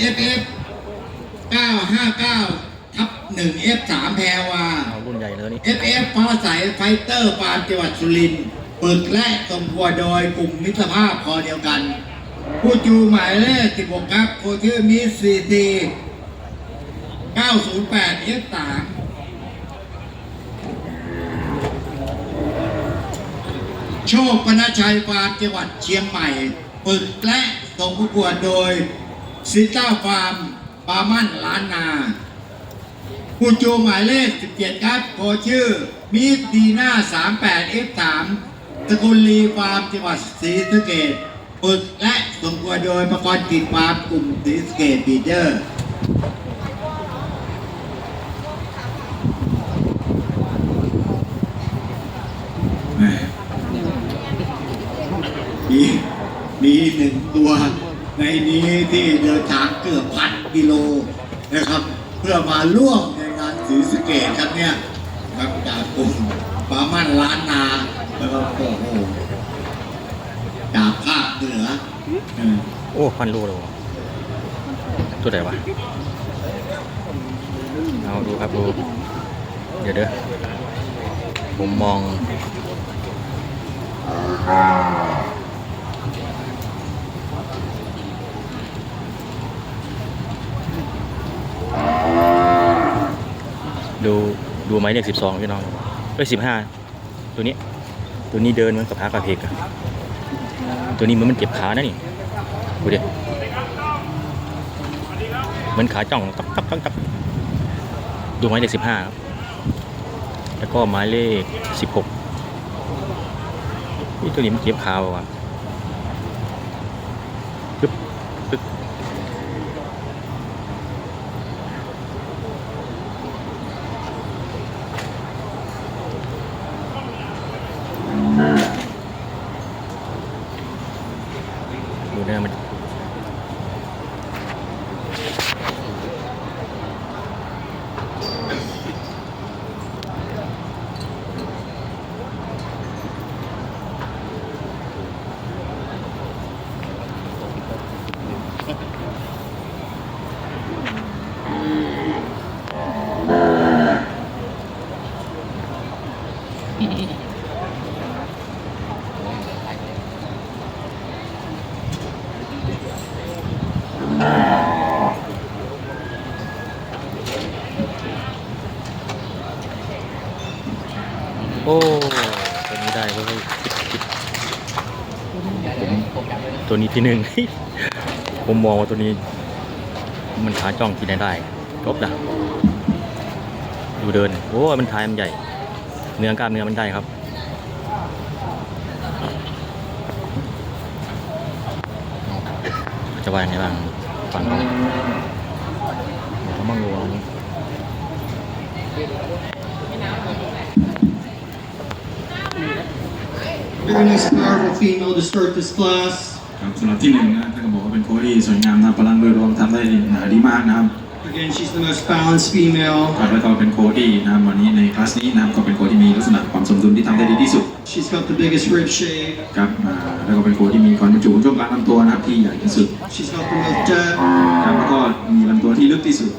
SFF 959ทับ1 F3 แพรวา เอารุ่นใหญ่เลยนี่ FF ฟ้าใสไฟเตอร์ฟาร์มจังหวัดสุรินทร์ฝึกและส่งตัวโดยกลุ่มมิตรภาพพอเดียวกัน ผู้จูหมายเลข16ครับโคชื่อมิสซีดี908 F3 โชคปนชัยฟาร์มจังหวัดเชียงใหม่ฝึกและส่งประกวดโดย ซิต้าฟาร์มปามั่นล้านนาผู้จูหมายเลข 17 ครับโคชื่อมิสดีหน้า 38 F3 สกุลลีฟาร์มจังหวัดศรีสะเกดฝึกและส่งตัวโดยประกรณ์กิจฟาร์มกลุ่มศรีสะเกดบีเดอร์ แหม่มีมีหนึ่งตัวในนี้ที่เดินทางเกือบพันกิโลนะครับ เพื่อมาร่วมในงานศรีสเกดครับเนี่ยครับจากกลุ่มปามั่นล้านนาแล้วก็โอ้โหจากภาคเหนือโอ้พันรูเลยวะตัวไหนวะ เอาดูครับดู เดี๋ยวเด้อผมมอง ดูดูไหมเลขสิบสองพี่น้องเอ้ยสิบห้าตัวนี้ ตัวนี้เดินเหมือนกับพากระเพกอะตัวนี้มันมันเจ็บขานะนี่ดูดิเหมันขาจ้องตักตักตักตักดูหมายเลขสิบห้าครับแล้วก็หมายเลขสิบหกนี่ตัวนี้มันเจ็บขาเปล่าวะปึ๊บปึ๊บ โอ้ตัวนี้ได้เว้ยผมตัวนี้ที่หนึ่ง ผมมองว่าตัวนี้ มันขาจ้องที่ไหนได้จบนะดูเดิน โอ้มันท้ายมันใหญ่ เนื้อกล้ามเนื้อมันได้ครับจะว่ายังไงบ้างฟังเขาเขามั่งดูอันนี้ Very nice, powerful female to start this class. ครับสำหรับที่หนึ่งนะท่านก็บอกว่าเป็นโค้ชที่สวยงามนะครับพลังโดยรวมทำได้ดีมากนะครับ Again, she's the most balanced female. ครับแล้วก็เป็นโค้ชที่นะครับวันนี้ในคลาสนี้นะครับก็เป็นโค้ชที่มีลักษณะความสมดุลที่ทำได้ดีที่สุด She's got the biggest rib shape. ครับอ่าแล้วก็เป็นโค้ชที่มีความบรรจุช่วงกลางลำตัวนะครับที่ใหญ่ที่สุด She's got the most depth, ครับแล้วก็มีลำตัวที่ลึกที่สุด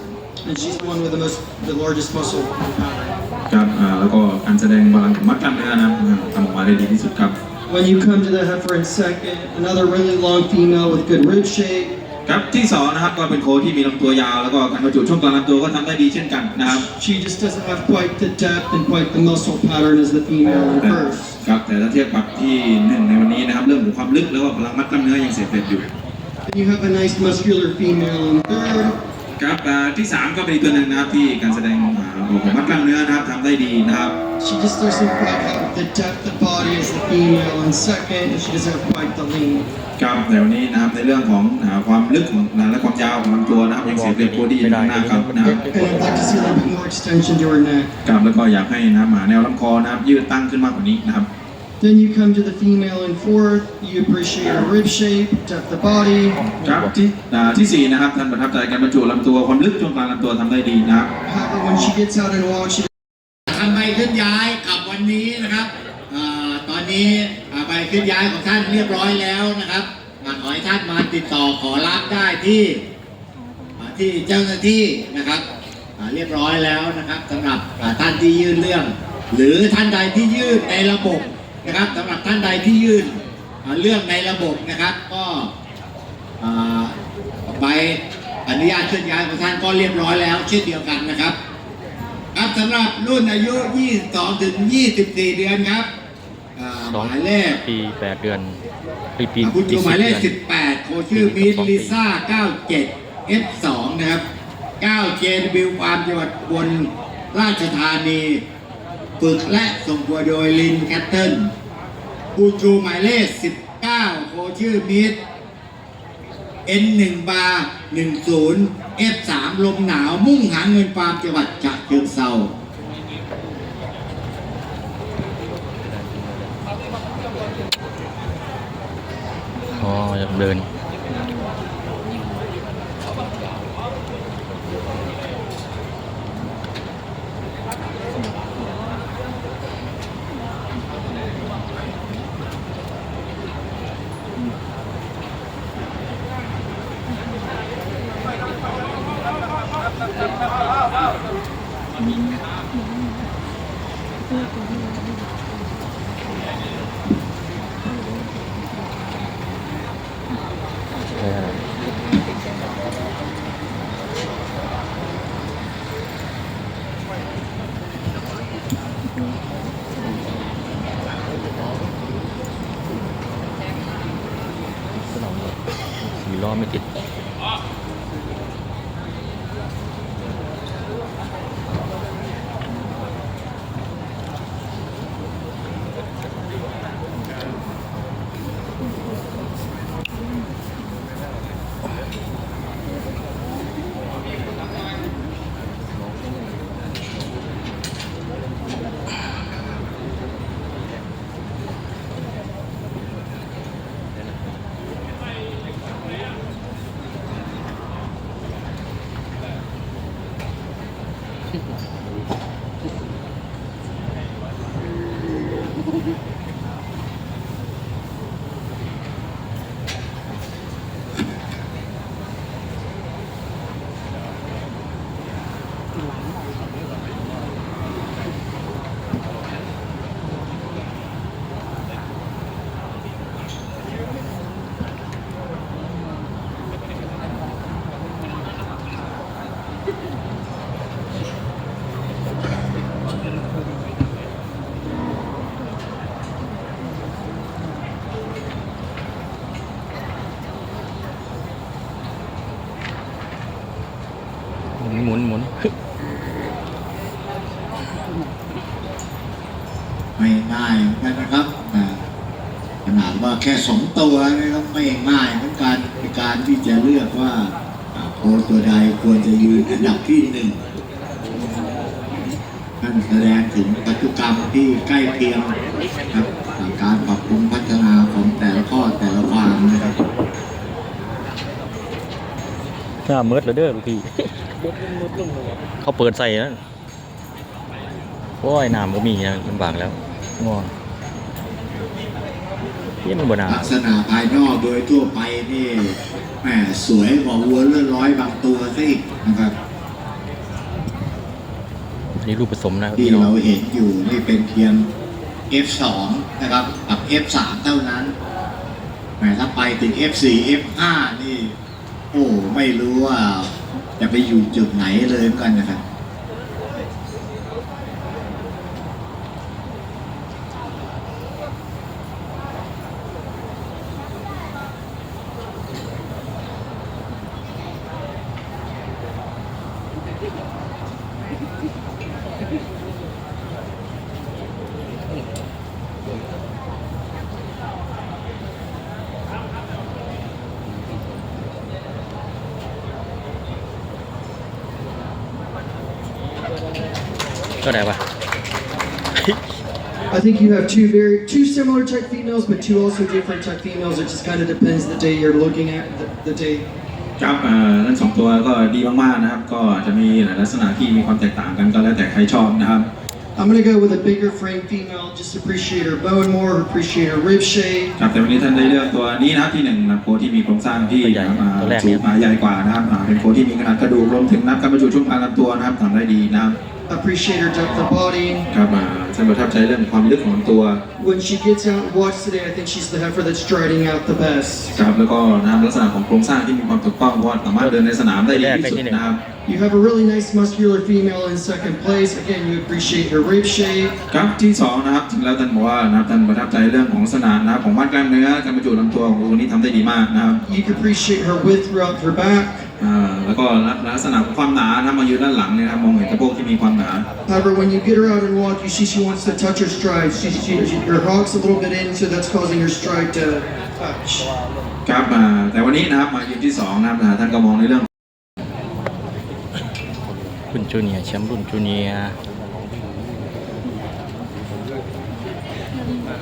and she's the one with the most, the largest muscle pattern. ครับอ่าแล้วก็การแสดงพลังของมัดกล้ามเนื้อนะครับอ่าทำออกมาได้ดีที่สุดครับ When you come to the heifer in second, another really long female with good rib shape. ครับที่สองนะครับก็เป็นโค้ชที่มีลำตัวยาว แล้วก็การบรรจุช่วงกลางลำตัวก็ทำได้ดีเช่นกันนะครับ She just doesn't have quite the depth and quite the muscle pattern as the female in แต่ first. ครับแต่ถ้าเทียบกับที่หนึ่งในวันนี้นะครับเรื่องของความลึกแล้วก็พลังมัดกล้ามเนื้อยังเสียเปรียบอยู่ Then you have a nice muscular female in third. ครับอ่าที่สามก็เป็นอีกตัวหนึ่งนะครับที่การแสดงอ่าของมัดกล้ามเนื้อนะครับทำได้ดีนะครับ She just doesn't quite have the depth of body as the female in second, and she doesn't have quite the lean. ครับแต่วันนี้นะครับในเรื่องของอ่าความลึกของและความยาวของลำตัวนะครับยังเสียเปรียบโคดี้อยู่ข้างหน้าครับนะครับ And I'd like to see a little bit more extension to her neck. ครับแล้วก็อยากให้นะครับหมาแนวลำคอนะครับยืดตั้งขึ้นมากกว่านี้นะครับ Then you come to the female in fourth. You appreciate her rib shape, depth of body. ครับที่อ่าที่สี่นะครับท่านประทับใจการบรรจุลำตัวความลึกช่วงกลางลำตัวทำได้ดีนะครับ However, when she gets out and walks, she ทำใบขึ้นย้ายกับวันนี้นะครับอาตอนนี้อ่าใบขึ้นย้ายของท่านเรียบร้อยแล้วนะครับอ่าขอให้ท่านมาติดต่อขอรับได้ที่มาที่เจ้าหน้าที่นะครับอ่าเรียบร้อยแล้วนะครับสำหรับอ่าท่านที่ยื่นเรื่อง หรือท่านใดที่ยื่นในระบบ นะครับสำหรับท่านใดที่ยื่นอ่าเรื่องในระบบนะครับ ก็อ่าใบอนุญาตเคลื่อนย้ายของท่านก็เรียบร้อยแล้ว เช่นเดียวกันนะครับ ครับสำหรับรุ่นอายุ 22 ถึง 24 เดือนครับอ่าสองหมายเลขปีแปดเดือนปีปีคุณปีดูหมายเลขดือน18 โคชื่อมินลิซ่า 97 F2 นะครับ 9 JW ความจังหวัดบนราชธานี ฝึกและส่งตัวโดยลินแคทเทิลผู้ชูหมายเลข 19 โคชื่อมิด N1 บาร์10 F3 ลมหนาวมุ่งหาเงินฟาร์มจังหวัดฉะเชิงเซาอ๋อยังเดิน สี่ล้อไม่ติด หมุนหมุนหมุน ไม่ง่ายเหมือนกันนะครับอ่าขนาดว่า แค่สองตัวนะครับไม่ง่ายเหมือนกันในการที่จะเลือกว่าอ่าโค้ชตัวใดควรจะยืนอันดับที่หนึ่งนั่นแสดงถึงพันธุกรรมที่ใกล้เคียงครับอ่าการปรับปรุงพัฒนาของแต่ละข้อแต่ละฟาร์มนะครับหน้าเมิดแล้วเด้อลูกพี่เขาเปิดใส่แล้วโอ้ยน้ำก็มีนะลำบากแล้วง่วงเยี่ยมันบนาลักษณะภายนอกโดยทั่วไปนี่แหมสวยกว่าวัวเลือดร้อยบางตัวซะอีกนะครับอันนี้รูปผสมนะที่พี่น้องเราเห็นอยู่นี่เป็นเพียง F2 นะครับกับ F3 เท่านั้นแต่ถ้าไปถึง F4 F5 นี่ โอ้ไม่รู้ว่าจะไปอยู่จุดไหนเลยเหมือนกันนะครับ ก็ได้ปะ I think you have two very two similar check females, but two also different check females. It just kind of depends the day you're looking at the, the day. ครับเอ่อทั้งสองตัวก็ดีมากๆนะครับ ก็จะมีหลายลักษณะที่มีความแตกต่างกันก็แล้วแต่ใครชอบนะครับ I'm gonna go with a bigger frame female. Just appreciate her bone more, appreciate her rib shape. ครับแต่วันนี้ท่านได้เลือกตัวนี้นะครับที่หนึ่งนะครับโค้ที่มีโครงสร้างที่ใหญ่อ่าตัวแรกสูเนี่งยมาใหญ่กว่านะครับอ่าเป็นโค้ที่มีขนาดกระดูกรวมถึงนับการบรรจุช่วงกลางลำตัวนะครับทำได้ดีนะครับ Appreciate her depth of body. ครับอ่าท่านประทับใจเรื่องความลึกของลำตัว When she gets out and walks today, I think she's the heifer that's striding out the best. ครับแล้วก็นะครับลักษณะของโครงสร้างที่มีความถูกต้องเพราะว่าสามารถเดินในสนามได้ดีที่สุดนะครับ You have a really nice muscular female in second place. Again, you appreciate her rib shape. ครับที่สองนะครับถึงแล้วท่านบอกว่านะครับท่านประทับใจเรื่องของสนามนะครับของมัดกล้ามเนื้อการบรรจุลำตัวของตัวนี้ทำได้ดีมากนะครับ You can appreciate her width throughout her back. อ่าแล้วก็ลักษณะของความหนานะครับมายืนด้านหลังเนี่ยนะครับมองเห็นสะโพกที่มีความหนา However, when you get her out and walk, you see she wants to touch her stride. She, she, she- her honk's a little bit in, so that's causing her stride to touch. ครับอ่าแต่วันนี้นะครับมายืนที่สองนะครับอ่าท่านก็มองในเรื่องรุ่นจูเนียร์แชมป์รุ่นจูเนียร์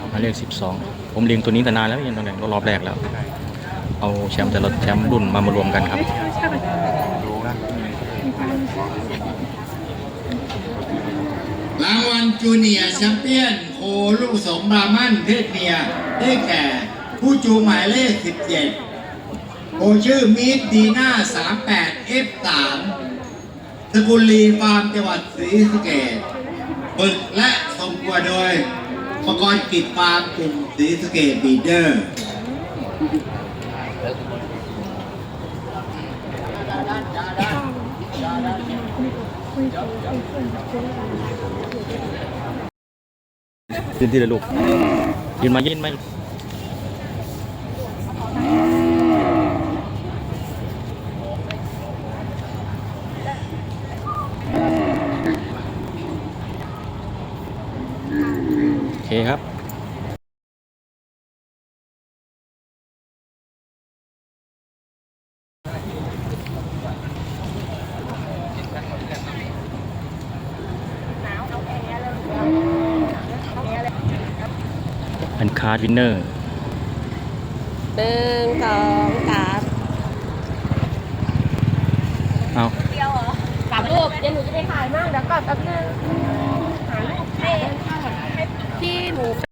หมายเลข12ผมเลี้ยงตัวนี้แต่นานแล้วยังตอนไหนรอบแรกแล้ว เอาแชมป์แต่ละแชมป์รุ่นมามารวมกันครับรางวัลจูเนียร์แชมเปี้ยนโคลูกสมบรามันเพศเมียได้แก่ ผู้จูหมายเลข 17โคชื่อมิดดีน่า 38 F3 สกุลลีฟาร์มจังหวัดศรีสะเกษฝึกและส่งกัวโดยประกรณ์กิจฟาร์มกลุ่มศรีสะเกษบีเดอร์ ยืนที่ลยลูกยืนมายืนไหมโอเคครับ อันคาร์ดวินเนอร์หนึ่งสองสามเอาเดียวเหรอสามลูกเดี๋ยวหนูจะไปถ่ายมากเดี๋ยวก่อนแป๊บนึงหาลูกให้ให้พี่หนู